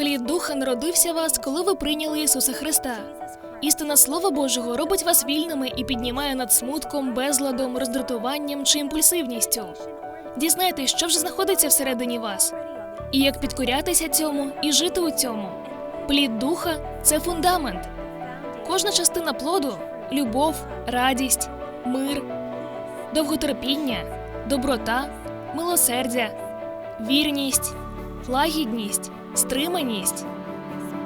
Плід духа народився вас, коли ви прийняли Ісуса Христа. Істина Слова Божого робить вас вільними і піднімає над смутком, безладом, роздратуванням чи імпульсивністю. Дізнайтесь, що вже знаходиться всередині вас, і як підкорятися цьому і жити у цьому. Плід духа це фундамент. Кожна частина плоду любов, радість, мир, довготерпіння, доброта, милосердя, вірність, лагідність, стриманість.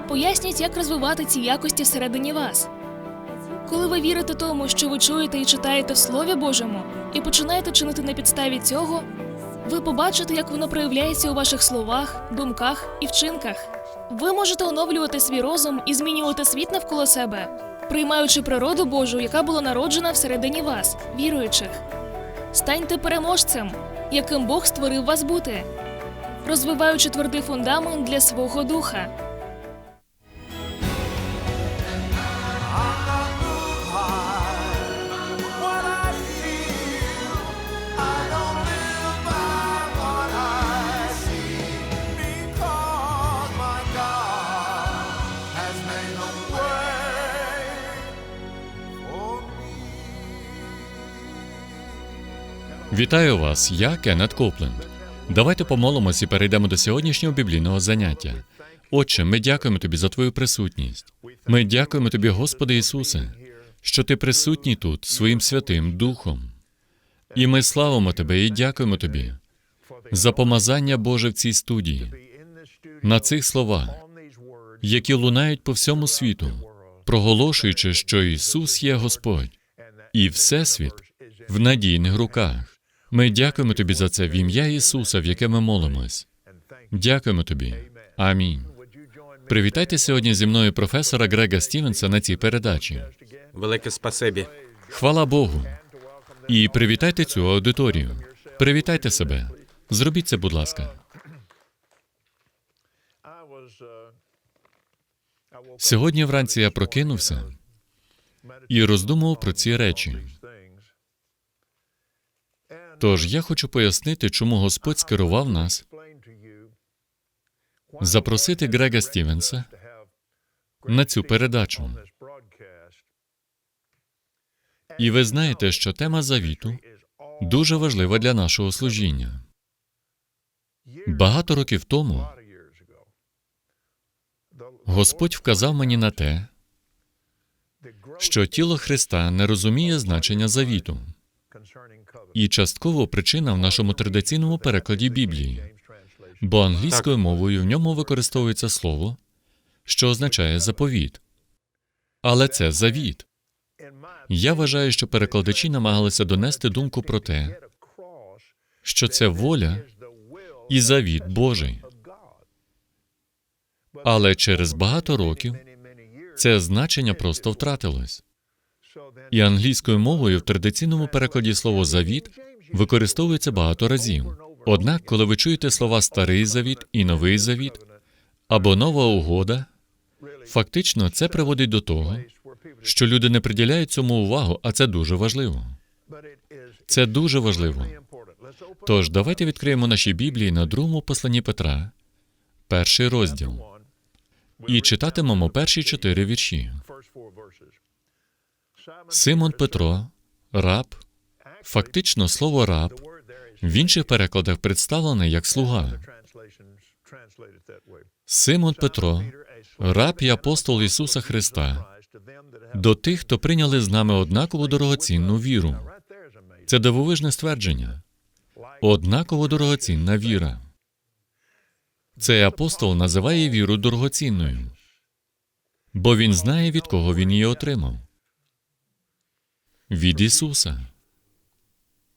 Поясніть, як розвивати ці якості всередині вас. Коли ви вірите тому, що ви чуєте і читаєте в Слові Божому, і починаєте чинити на підставі цього, ви побачите, як воно проявляється у ваших словах, думках і вчинках. Ви можете оновлювати свій розум і змінювати світ навколо себе, приймаючи природу Божу, яка була народжена всередині вас, віруючих. Станьте переможцем, яким Бог створив вас бути, розвиваючи твердий фундамент для свого духа. Вітаю вас, я Кеннет Копленд. Давайте помолимось і перейдемо до сьогоднішнього біблійного заняття. Отче, ми дякуємо тобі за твою присутність. Ми дякуємо тобі, Господи Ісусе, що ти присутній тут своїм святим Духом. І ми славимо тебе і дякуємо тобі за помазання Боже в цій студії, на цих словах, які лунають по всьому світу, проголошуючи, що Ісус є Господь, і Всесвіт в надійних руках. Ми дякуємо тобі за це в ім'я Ісуса, в яке ми молимось. Дякуємо тобі. Амінь. Привітайте сьогодні зі мною професора Грега Стівенса на цій передачі. Велике спасибі. Хвала Богу. І привітайте цю аудиторію. Привітайте себе. Зробіть це, будь ласка. Сьогодні вранці я прокинувся і роздумував про ці речі. Тож я хочу пояснити, чому Господь скерував нас запросити Грега Стівенса на цю передачу. І ви знаєте, що тема завіту дуже важлива для нашого служіння. Багато років тому Господь вказав мені на те, що тіло Христа не розуміє значення завіту, і частково причина в нашому традиційному перекладі Біблії, бо англійською мовою в ньому використовується слово, що означає заповіт. Але це завіт. Я вважаю, що перекладачі намагалися донести думку про те, що це воля і завіт Божий. Але через багато років це значення просто втратилось. І англійською мовою в традиційному перекладі слово завіт використовується багато разів. Однак, коли ви чуєте слова старий завіт і новий завіт або нова угода, фактично це приводить до того, що люди не приділяють цьому увагу, а це дуже важливо. Це дуже важливо. Тож давайте відкриємо наші Біблії на другому посланні Петра, перший розділ, і читатимемо перші чотири вірші. Симон Петро, раб, фактично слово раб в інших перекладах представлене як слуга. Симон Петро, раб і апостол Ісуса Христа, до тих, хто прийняли з нами однакову дорогоцінну віру. Це дивовижне ствердження. Однаково дорогоцінна віра. Цей апостол називає віру дорогоцінною, бо він знає, від кого він її отримав. Від Ісуса.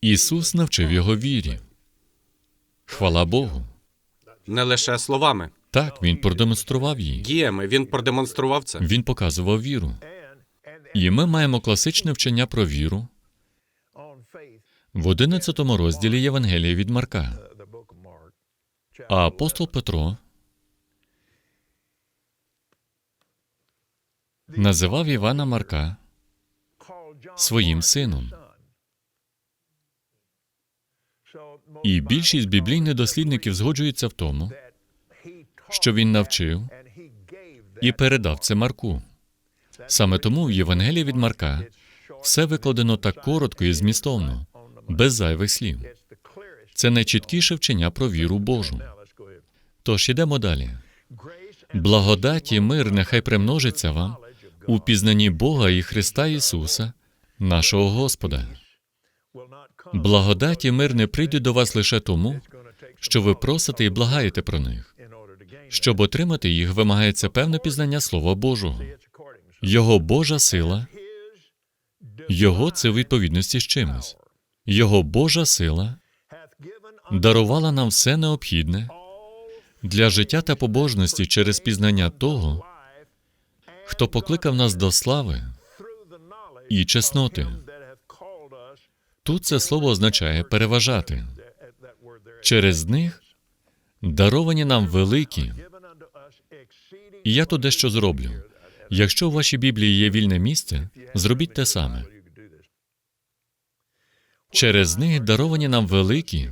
Ісус навчив його вірі. Хвала Богу. Не лише словами, Так, він продемонстрував її. діями він продемонстрував це. Він показував віру. І ми маємо класичне вчення про віру в 11 розділі Євангелія від Марка. А апостол Петро називав Івана Марка своїм сином. І більшість біблійних дослідників згоджуються в тому, що він навчив і передав це Марку. Саме тому в Євангелії від Марка все викладено так коротко і змістовно, без зайвих слів. Це найчіткіше вчення про віру Божу. Тож ідемо далі. Благодать і мир нехай примножиться вам у пізнанні Бога і Христа Ісуса, нашого Господа. Благодать і мир не прийдуть до вас лише тому, що ви просите і благаєте про них. Щоб отримати їх, вимагається певне пізнання Слова Божого. Його Божа сила, Його це у відповідності з чимось. Його Божа сила дарувала нам все необхідне для життя та побожності через пізнання того, хто покликав нас до слави і чесноти. Тут це слово означає переважати. Через них даровані нам великі. І я тут дещо зроблю. Якщо у вашій Біблії є вільне місце, зробіть те саме. Через них даровані нам великі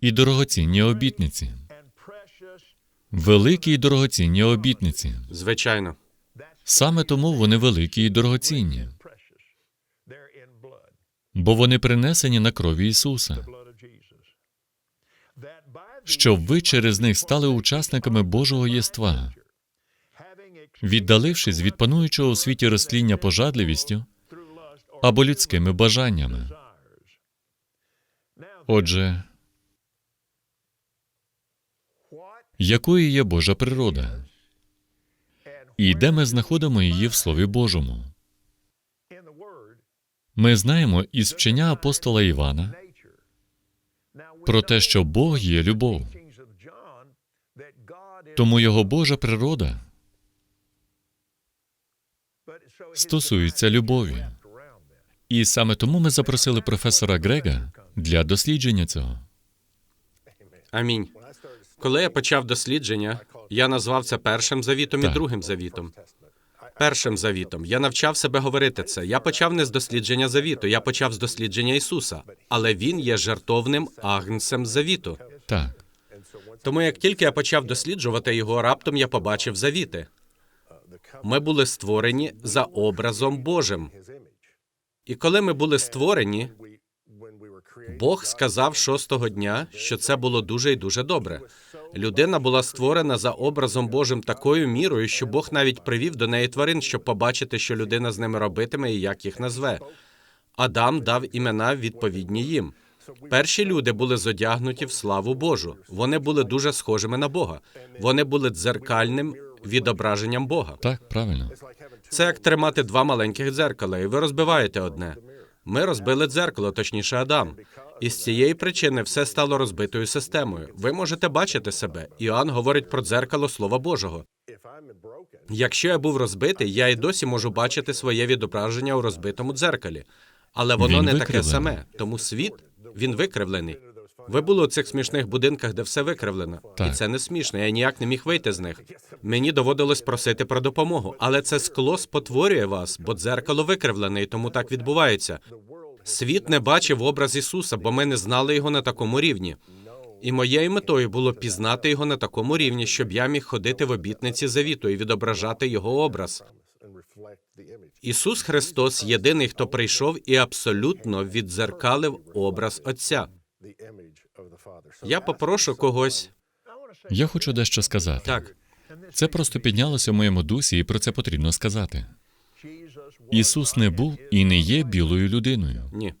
і дорогоцінні обітниці. Великі і дорогоцінні обітниці. Звичайно. Саме тому вони великі і дорогоцінні, бо вони принесені на крові Ісуса, щоб ви через них стали учасниками Божого єства, віддалившись від пануючого у світі розтління пожадливістю або людськими бажаннями. Отже, якою є Божа природа? І де ми знаходимо її в Слові Божому? Ми знаємо із вчення апостола Івана про те, що Бог є любов, тому його Божа природа стосується любові. І саме тому ми запросили професора Грега для дослідження цього. Амінь. Коли я почав дослідження, я назвав це першим завітом і другим завітом. Першим завітом я навчав себе говорити це. Я почав не з дослідження завіту, я почав з дослідження Ісуса, але він є жертовним агнцем завіту. Так, Тому як тільки я почав досліджувати його, раптом я побачив завіти. Ми були створені за образом Божим. І коли ми були створені, Бог сказав шостого дня, що це було дуже і дуже добре. Людина була створена за образом Божим такою мірою, що Бог навіть привів до неї тварин, щоб побачити, що людина з ними робитиме і як їх назве. Адам дав імена відповідні їм. Перші люди були зодягнуті в славу Божу. Вони були дуже схожими на Бога. Вони були дзеркальним відображенням Бога. так, правильно. Це як тримати два маленьких дзеркала, і ви розбиваєте одне. Ми розбили дзеркало, точніше Адам. І з цієї причини все стало розбитою системою. Ви можете бачити себе. Іоанн говорить про дзеркало Слова Божого. Якщо я був розбитий, я і досі можу бачити своє відображення у розбитому дзеркалі. Але воно Він не таке саме. Тому світ він викривлений. Ви були у цих смішних будинках, де все викривлено. І це не смішно. Я ніяк не міг вийти з них. Мені доводилось просити про допомогу, але це скло спотворює вас, бо дзеркало викривлене, і тому так відбувається. Світ не бачив образ Ісуса, бо ми не знали його на такому рівні. І моєю метою було пізнати його на такому рівні, щоб я міг ходити в обітниці завіту і відображати його образ. Ісус Христос єдиний, хто прийшов і абсолютно віддзеркалив образ Отця. Я попрошу когось. Я хочу дещо сказати. Так, Це просто піднялося в моєму дусі, і про це потрібно сказати. Ісус не був і не є білою людиною. ні.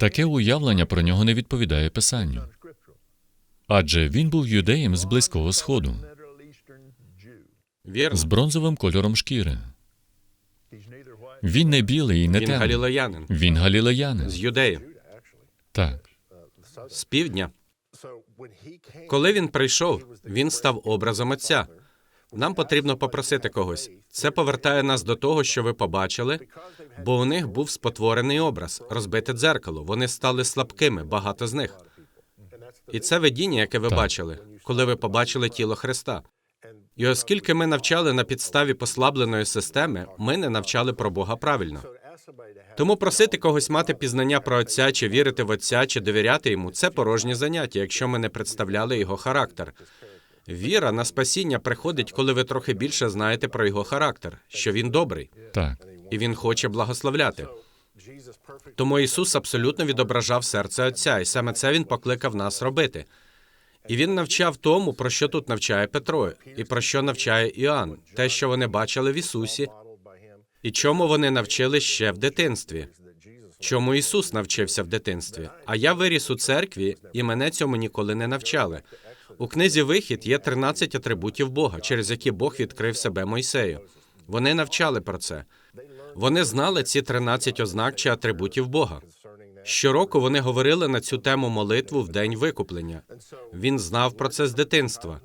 Таке уявлення про нього не відповідає Писанню. Адже він був юдеєм з близького сходу, Вірно. з бронзовим кольором шкіри. Він не білий і не Він темний. галілеянин Він галілеянин. з Юдеї, Так, з півдня. Коли він прийшов, він став образом Отця. Нам потрібно попросити когось. Це повертає нас до того, що ви побачили, бо у них був спотворений образ, розбите дзеркало. Вони стали слабкими, багато з них. І це видіння, яке ви Так. бачили, коли ви побачили тіло Христа. І оскільки ми навчали на підставі послабленої системи, ми не навчали про Бога правильно. Тому просити когось мати пізнання про отця, чи вірити в отця, чи довіряти йому це порожнє заняття, якщо ми не представляли його характер. Віра на спасіння приходить, коли ви трохи більше знаєте про його характер, що він добрий Так. і він хоче благословляти. Тому Ісус абсолютно відображав серце Отця, і саме це Він покликав нас робити. І він навчав тому, про що тут навчає Петро, і про що навчає Іоанн, те, що вони бачили в Ісусі, і чому вони навчили ще в дитинстві. Чому Ісус навчився в дитинстві? А я виріс у церкві, і мене цьому ніколи не навчали. У книзі Вихід є 13 атрибутів Бога, через які Бог відкрив себе Мойсею. Вони навчали про це. Вони знали ці 13 ознак чи атрибутів Бога. Щороку вони говорили на цю тему молитву в день викуплення. Він знав про це з дитинства.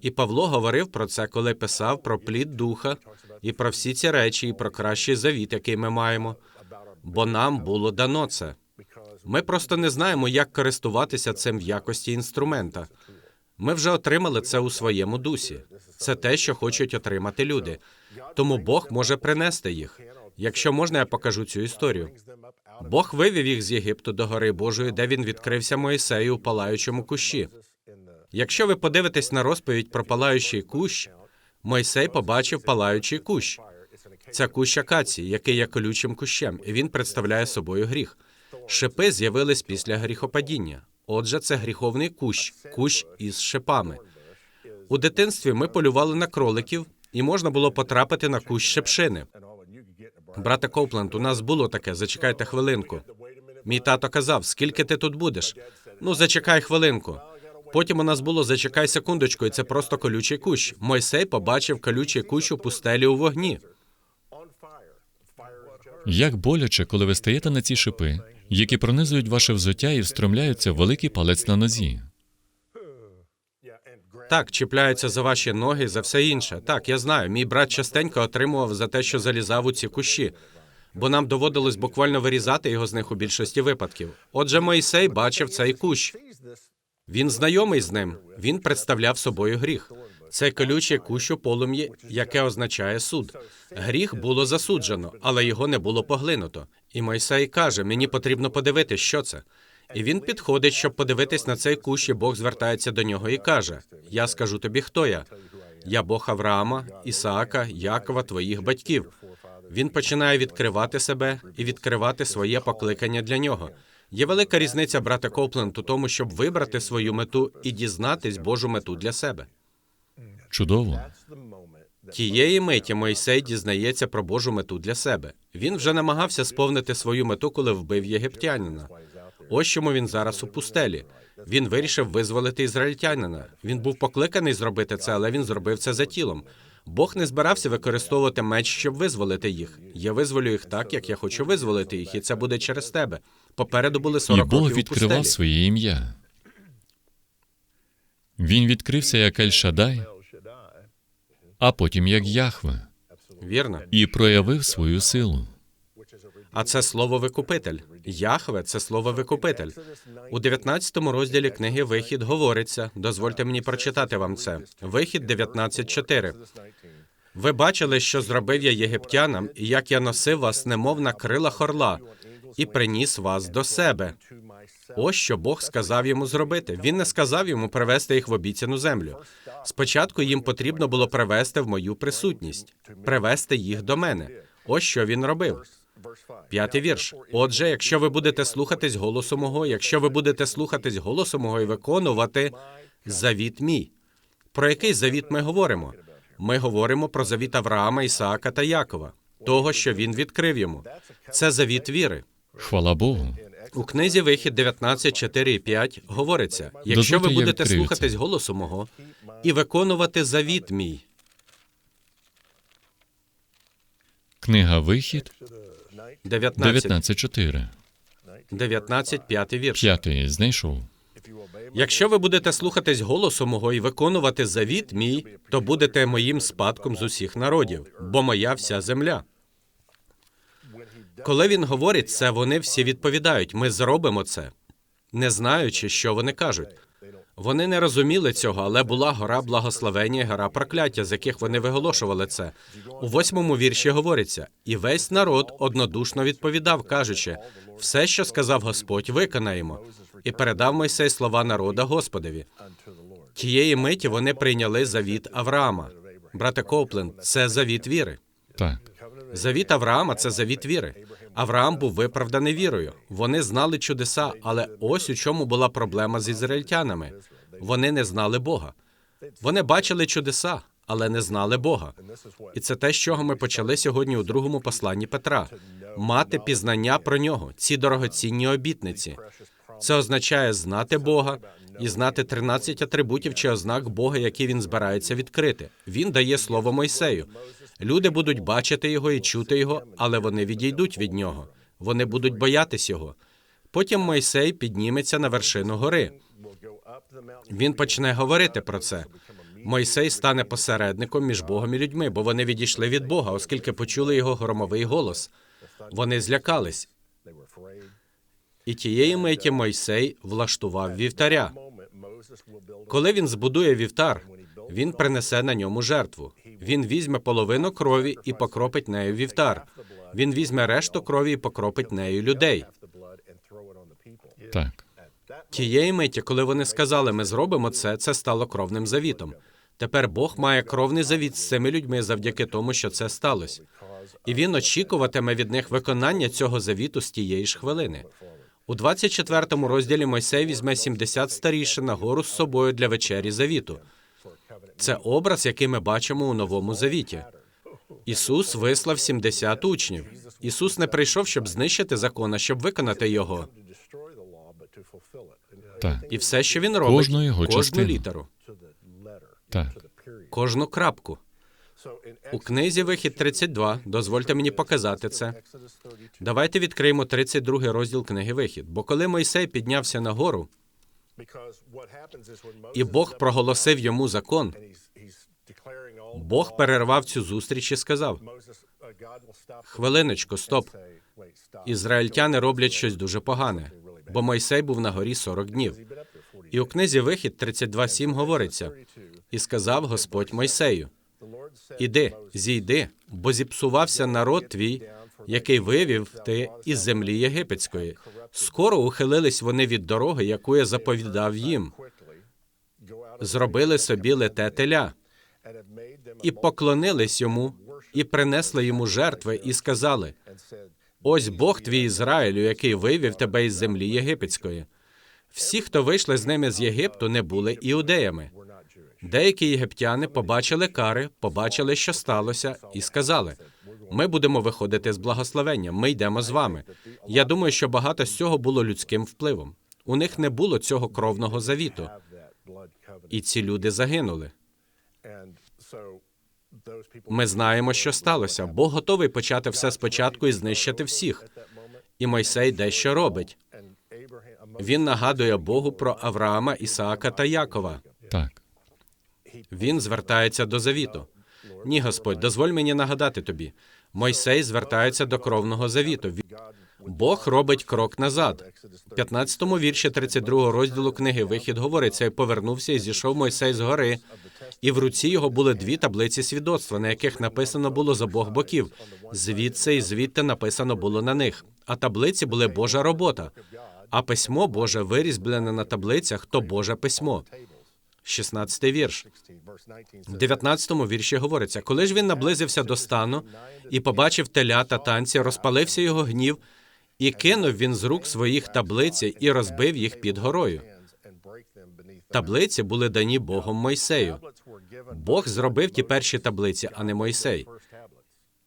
І Павло говорив про це, коли писав про плід духа і про всі ці речі, і про кращий завіт, який ми маємо. Бо нам було дано це. Ми просто не знаємо, як користуватися цим в якості інструмента. Ми вже отримали це у своєму дусі. Це те, що хочуть отримати люди. Тому Бог може принести їх. Якщо можна, я покажу цю історію. Бог вивів їх з Єгипту до гори Божої, де він відкрився Моїсею у палаючому кущі. Якщо ви подивитесь на розповідь про палаючий кущ, Мойсей побачив палаючий кущ. Це кущ акації, який є колючим кущем, і він представляє собою гріх. Шипи з'явились після гріхопадіння. Отже, це гріховний кущ, кущ із шипами. У дитинстві ми полювали на кроликів, і можна було потрапити на кущ шипшини. Брате Коупленд, у нас було таке. Зачекайте хвилинку. Мій тато казав, скільки ти тут будеш? Ну, зачекай хвилинку. Потім у нас було зачекай секундочку, і це просто колючий кущ. Мойсей побачив колючий кущ у пустелі у вогні. Як боляче, коли ви стаєте на ці шипи, які пронизують ваше взуття і встромляються в великий палець на нозі. Так, чіпляються за ваші ноги, за все інше. Так, я знаю. Мій брат частенько отримував за те, що залізав у ці кущі, бо нам доводилось буквально вирізати його з них у більшості випадків. Отже, Моїсей бачив цей кущ. Він знайомий з ним. Він представляв собою гріх. Це колюче кущ у полум'ї, яке означає суд. Гріх було засуджено, але його не було поглинуто. І Мойсей каже: мені потрібно подивитись, що це. І він підходить, щоб подивитись на цей кущ, і Бог звертається до нього і каже: Я скажу тобі, хто я. Я Бог Авраама, Ісаака, Якова, твоїх батьків. Він починає відкривати себе і відкривати своє покликання для нього. Є велика різниця, брате Копленд, у тому, щоб вибрати свою мету і дізнатись Божу мету для себе. Чудово. Тієї миті Мойсей дізнається про Божу мету для себе. Він вже намагався сповнити свою мету, коли вбив єгиптянина. Ось чому він зараз у пустелі. Він вирішив визволити ізраїльтянина. Він був покликаний зробити це, але він зробив це за тілом. Бог не збирався використовувати меч, щоб визволити їх. Я визволю їх так, як я хочу визволити їх, і це буде через тебе. Попереду були І 40 Бог років у відкривав пустелі. своє ім'я. Він відкрився як Ель-Шадай, а потім як Яхве, Вірно. і проявив свою силу. А це слово викупитель. Яхве це слово викупитель. У 19 розділі книги Вихід говориться. Дозвольте мені прочитати вам це. Вихід 19.4. Ви бачили, що зробив я єгиптянам, і як я носив вас, немов на крилах орла, і приніс вас до себе. Ось що Бог сказав йому зробити. Він не сказав йому привести їх в обіцяну землю. Спочатку їм потрібно було привести в мою присутність, привести їх до мене. Ось що він робив. П'ятий вірш. Отже, якщо ви будете слухатись голосу мого, якщо ви будете слухатись голосу мого і виконувати завіт мій. Про який завіт ми говоримо? Ми говоримо про завіт Авраама, Ісаака та Якова, того, що він відкрив йому. Це завіт віри. Хвала Богу. У книзі Вихід 19, 4 і 5 говориться: якщо ви будете слухатись голосу мого і виконувати завіт мій, Книга Вихід 19, 19.4. 19 5 вірш. П'ятий знайшов. Якщо ви будете слухатись голосу мого і виконувати завіт мій, то будете моїм спадком з усіх народів, бо моя вся земля. Коли він говорить це, вони всі відповідають: ми зробимо це, не знаючи, що вони кажуть. Вони не розуміли цього, але була гора благословення гора прокляття, з яких вони виголошували це. У восьмому вірші говориться: і весь народ однодушно відповідав, кажучи: все, що сказав Господь, виконаємо, і передав Мойсей слова народа Господові. Тієї миті вони прийняли завіт Авраама. Брате Коупленд, це завіт віри. Так. Завіт Авраама це завіт віри. Авраам був виправданий вірою. Вони знали чудеса, але ось у чому була проблема з ізраїльтянами. Вони не знали Бога. Вони бачили чудеса, але не знали Бога. І це те, з чого ми почали сьогодні у другому посланні Петра мати пізнання про нього, ці дорогоцінні обітниці. Це означає знати Бога і знати 13 атрибутів чи ознак Бога, які він збирається відкрити. Він дає слово Мойсею. Люди будуть бачити його і чути його, але вони відійдуть від нього. Вони будуть боятись його. Потім Мойсей підніметься на вершину гори. Він почне говорити про це. Мойсей стане посередником між Богом і людьми, бо вони відійшли від Бога, оскільки почули його громовий голос. Вони злякались. І тієї миті Мойсей влаштував вівтаря. Коли він збудує вівтар, він принесе на ньому жертву. Він візьме половину крові і покропить нею вівтар. Він візьме решту крові і покропить нею людей. Так. Тієї миті, коли вони сказали, ми зробимо це, це стало кровним завітом. Тепер Бог має кровний завіт з цими людьми завдяки тому, що це сталося. І він очікуватиме від них виконання цього завіту з тієї ж хвилини. У 24 розділі Мойсей візьме 70 старішин на гору з собою для вечері завіту. Це образ, який ми бачимо у новому завіті. Ісус вислав 70 учнів. Ісус не прийшов, щоб знищити закон, а щоб виконати його. Так. І все, що він робить, Кожну його кожну частину. літеру, Так. кожну крапку. У книзі Вихід 32, дозвольте мені показати це. Давайте відкриємо 32 розділ книги Вихід. Бо коли Мойсей піднявся на гору, і Бог проголосив йому закон, Бог перервав цю зустріч і сказав: Хвилиночку, стоп. Ізраїльтяни роблять щось дуже погане, бо Мойсей був на горі 40 днів. І у книзі Вихід 32.7 говориться: і сказав Господь Мойсею: Іди, зійди, бо зіпсувався народ твій, який вивів ти із землі єгипетської. Скоро ухилились вони від дороги, яку я заповідав їм. Зробили собі лете теля і поклонились йому, і принесли йому жертви, і сказали: Ось Бог твій Ізраїлю, який вивів тебе із землі єгипетської. Всі, хто вийшли з ними з Єгипту, не були іудеями. Деякі єгиптяни побачили кари, побачили, що сталося, і сказали: Ми будемо виходити з благословення, ми йдемо з вами. Я думаю, що багато з цього було людським впливом. У них не було цього кровного завіту, і ці люди загинули. Ми знаємо, що сталося. Бог готовий почати все спочатку і знищити всіх. І Мойсей дещо робить. Він нагадує Богу про Авраама, Ісаака та Якова. Так. Він звертається до завіту. Ні, Господь, дозволь мені нагадати тобі. Мойсей звертається до кровного завіту. Ві- Бог робить крок назад. В 15-му вірші 32 розділу книги Вихід говориться, і повернувся і зійшов Мойсей з гори, і в руці його були дві таблиці свідоцтва, на яких написано було з обох боків. Звідси і звідти написано було на них. А таблиці були Божа робота. А письмо Боже вирізблене на таблицях то Боже письмо. 16 вірш. В 19-му вірші говориться: коли ж він наблизився до стану і побачив теля та танці, розпалився його гнів, і кинув він з рук своїх таблиці і розбив їх під горою. Таблиці були дані Богом Мойсею. Бог зробив ті перші таблиці, а не Мойсей.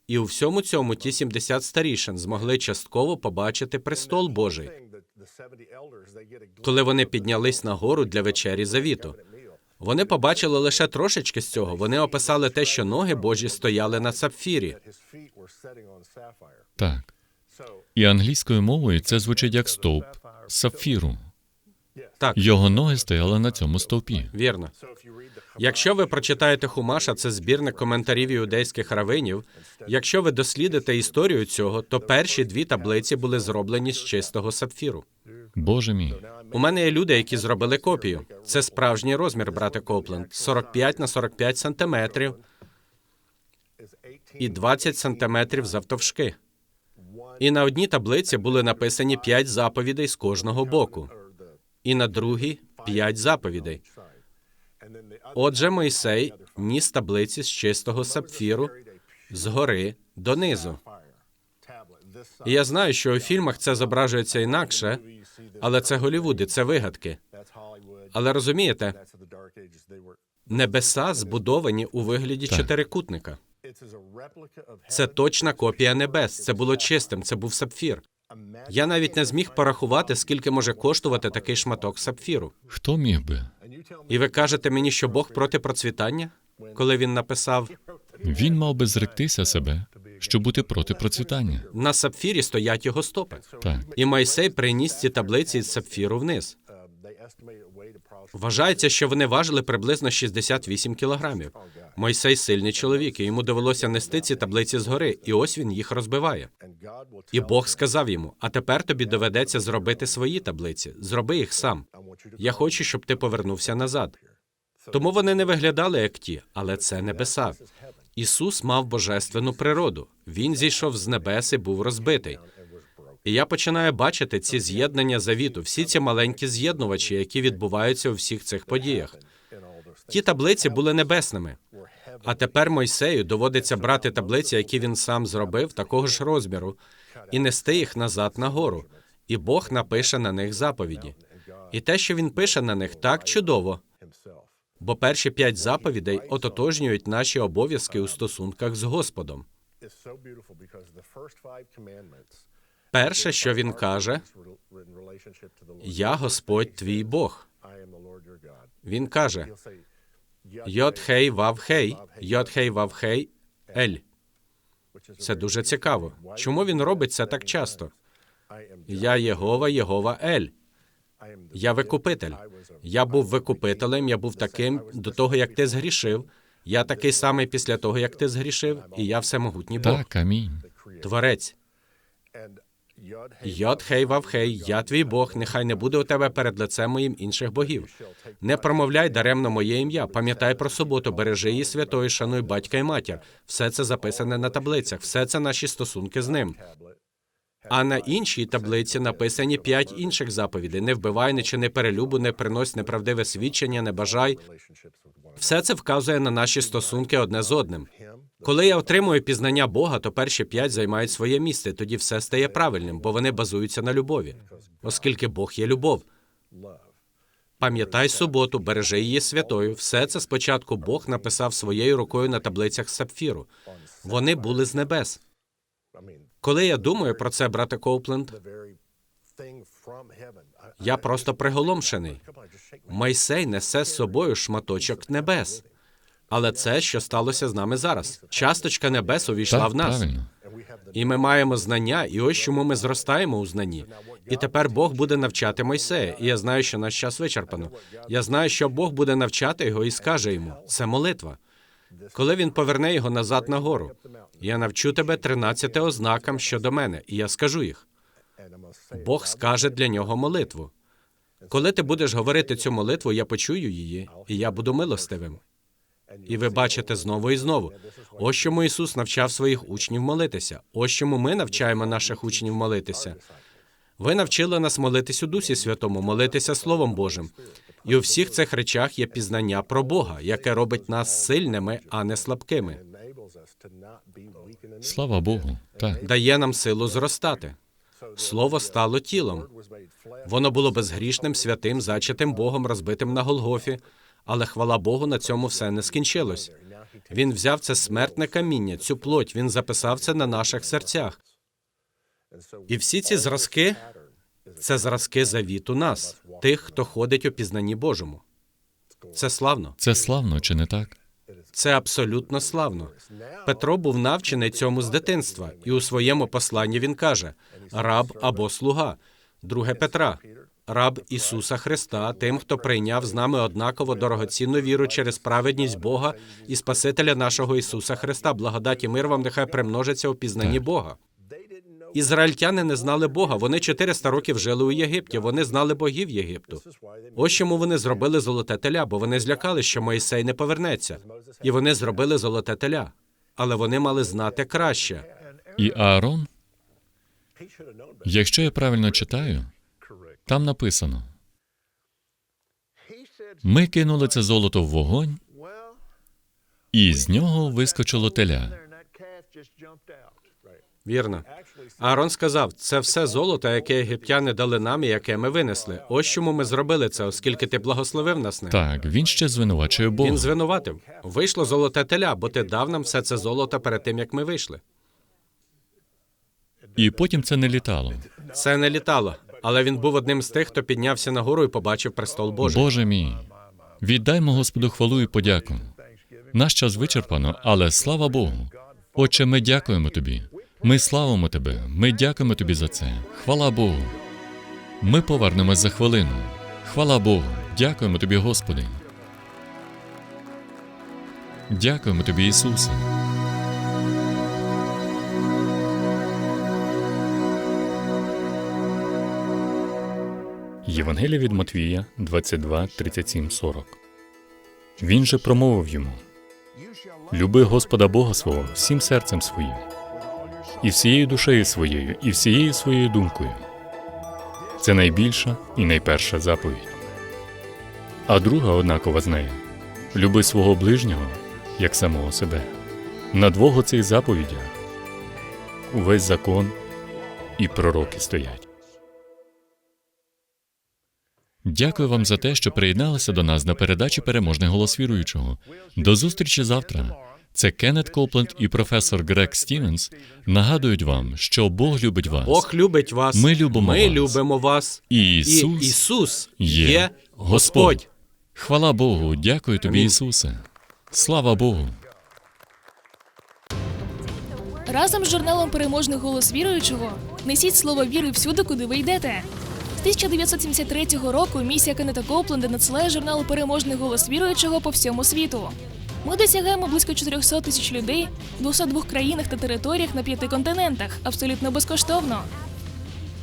І у всьому цьому ті 70 старішин змогли частково побачити престол Божий, коли вони піднялись на гору для вечері завіту. Вони побачили лише трошечки з цього. Вони описали те, що ноги Божі стояли на сапфірі. Так. І англійською мовою це звучить як стовп сапфіру. Так, Його ноги стояли на цьому стовпі. вірно. Якщо ви прочитаєте Хумаша, це збірник коментарів іудейських равинів. Якщо ви дослідите історію цього, то перші дві таблиці були зроблені з чистого сапфіру. Боже мій. У мене є люди, які зробили копію. Це справжній розмір, брате Копленд. 45 на 45 сантиметрів і 20 сантиметрів завтовшки. І на одній таблиці були написані 5 заповідей з кожного боку, і на другій 5 заповідей. Отже, Мойсей ніс таблиці з чистого сапфіру згори донизу. І я знаю, що у фільмах це зображується інакше, але це Голівуд, і це вигадки. Але розумієте, небеса збудовані у вигляді Так. чотирикутника. Це точна копія небес. Це було чистим, це був сапфір. Я навіть не зміг порахувати, скільки може коштувати такий шматок сапфіру. Хто міг би? І ви кажете мені, що Бог проти процвітання? Коли він написав Він мав би зректися себе, щоб бути проти процвітання. на сапфірі стоять його стопи. Так. І Майсей приніс ці таблиці з сапфіру вниз. Вважається, що вони важили приблизно 68 кілограмів. Мойсей сильний чоловік, і йому довелося нести ці таблиці згори, і ось він їх розбиває. І Бог сказав йому: А тепер тобі доведеться зробити свої таблиці. Зроби їх сам. Я хочу, щоб ти повернувся назад. Тому вони не виглядали як ті, але це небеса. Ісус мав божественну природу. Він зійшов з небес і був розбитий. І я починаю бачити ці з'єднання завіту, всі ці маленькі з'єднувачі, які відбуваються у всіх цих подіях. Ті таблиці були небесними. А тепер Мойсею доводиться брати таблиці, які він сам зробив, такого ж розміру, і нести їх назад на гору. І Бог напише на них заповіді. І те, що він пише на них, так чудово. Бо перші п'ять заповідей ототожнюють наші обов'язки у стосунках з Господом. Перше, що він каже, я Господь твій Бог. Він каже Йод хей вав хей, йод хей вав хей, ель. Це дуже цікаво. Чому він робить це так часто? Я Єгова, Єгова Ель. Я викупитель. Я був викупителем, я був таким до того, як ти згрішив. Я такий самий після того, як ти згрішив, і я всемогутній Бог. Так, амінь. Творець. Йод хей вав хей, я твій Бог, нехай не буде у тебе перед лицем моїм інших богів. Не промовляй даремно моє ім'я. Пам'ятай про суботу, бережи її святою, шануй батька і матір. Все це записане на таблицях, все це наші стосунки з ним. А на іншій таблиці написані п'ять інших заповідей: не вбивай, не чини перелюбу, не принось неправдиве свідчення, не бажай. Все це вказує на наші стосунки одне з одним. Коли я отримую пізнання Бога, то перші п'ять займають своє місце. Тоді все стає правильним, бо вони базуються на любові, оскільки Бог є любов. Пам'ятай суботу, бережи її святою. Все це спочатку Бог написав своєю рукою на таблицях сапфіру. Вони були з небес. Коли я думаю про це, брате Коупленд, я просто приголомшений. Майсей несе з собою шматочок небес. Але це, що сталося з нами зараз. Часточка небес увійшла Так, в нас. правильно. І ми маємо знання, і ось чому ми зростаємо у знанні. І тепер Бог буде навчати Мойсея. І я знаю, що наш час вичерпано. Я знаю, що Бог буде навчати його і скаже йому: це молитва. Коли він поверне його назад на гору, я навчу тебе 13 ознакам щодо мене, і я скажу їх. Бог скаже для нього молитву. Коли ти будеш говорити цю молитву, я почую її, і я буду милостивим. І ви бачите знову і знову. Ось чому Ісус навчав своїх учнів молитися. Ось чому ми навчаємо наших учнів молитися. Ви навчили нас молитись у Дусі Святому, молитися Словом Божим. І у всіх цих речах є пізнання про Бога, яке робить нас сильними, а не слабкими, Слава Богу. Так. дає нам силу зростати. Слово стало тілом. Воно було безгрішним, святим, зачатим Богом, розбитим на Голгофі. Але хвала Богу, на цьому все не скінчилось. Він взяв це смертне каміння, цю плоть, він записав це на наших серцях. І всі ці зразки це зразки завіту нас, тих, хто ходить у пізнанні Божому. Це славно. Це славно, чи не так? Це абсолютно славно. Петро був навчений цьому з дитинства, і у своєму посланні він каже: раб або слуга. Друге Петра, раб Ісуса Христа, тим, хто прийняв з нами однаково дорогоцінну віру через праведність Бога і Спасителя нашого Ісуса Христа. Благодать і мир вам нехай примножиться у пізнанні. Бога. Ізраїльтяни не знали Бога. Вони 400 років жили у Єгипті. Вони знали богів Єгипту. Ось чому вони зробили золоте теля, бо вони злякали, що Моїсей не повернеться. І вони зробили золоте теля. Але вони мали знати краще. І Аарон, якщо я правильно читаю, там написано: ми кинули це золото в вогонь, і з нього вискочило теля. Вірно. Аарон сказав: це все золото, яке єгиптяни дали нам і яке ми винесли. Ось чому ми зробили це, оскільки ти благословив нас ним. Так, він ще звинувачує Бога. Він звинуватив. Вийшло золоте теля, бо ти дав нам все це золото перед тим, як ми вийшли. І потім це не літало. Це не літало, але він був одним з тих, хто піднявся нагору і побачив престол Божий. Боже мій, віддаймо Господу хвалу і подяку. Наш час вичерпано, але слава Богу. Отче, ми дякуємо тобі. Ми славимо тебе. Ми дякуємо тобі за це. Хвала Богу. Ми повернемось за хвилину. Хвала Богу. Дякуємо тобі, Господи. Дякуємо тобі, Ісусе. Євангелія від Матвія 22, 37, 40. Він же промовив йому: Люби Господа Бога свого всім серцем своїм, і всією душею своєю, і всією своєю думкою. Це найбільша і найперша заповідь. А друга однакова з нею люби свого ближнього як самого себе. На двох оцих заповідях увесь закон і пророки стоять. Дякую вам за те, що приєдналися до нас на передачі Переможний голос віруючого. До зустрічі завтра. Це Кеннет Копленд і професор Грег Стівенс нагадують вам, що Бог любить вас. Бог любить вас. Ми любимо Ми вас. любимо вас. І І Ісус Ісус є є Господь. Господь. Хвала Богу, дякую тобі, Амінь. Ісусе. Слава Богу. Разом з журналом Переможний голос віруючого несіть слово віри всюди, куди ви йдете. З 1973 року місія Кеннета Копленда надсилає журнал Переможний голос віруючого по всьому світу. Ми досягаємо близько 400 тисяч людей в 202 країнах та територіях на п'яти континентах абсолютно безкоштовно.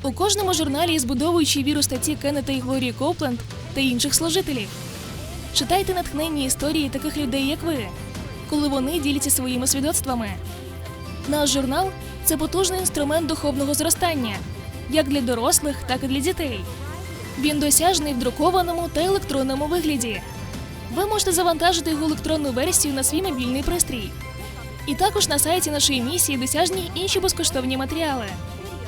У кожному журналі є збудовуючі віру статті Кеннета і Глорії Копленд та інших служителів. Читайте натхненні історії таких людей, як ви, коли вони діляться своїми свідоцтвами. Наш журнал це потужний інструмент духовного зростання, як для дорослих, так і для дітей. Він досяжний в друкованому та електронному вигляді. Ви можете завантажити його електронну версію на свій мобільний пристрій. І також на сайті нашої місії досяжні інші безкоштовні матеріали.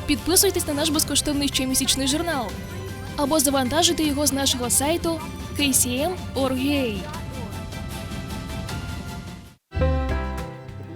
Підписуйтесь на наш безкоштовний щомісячний журнал або завантажуйте його з нашого сайту kcm.org.ua.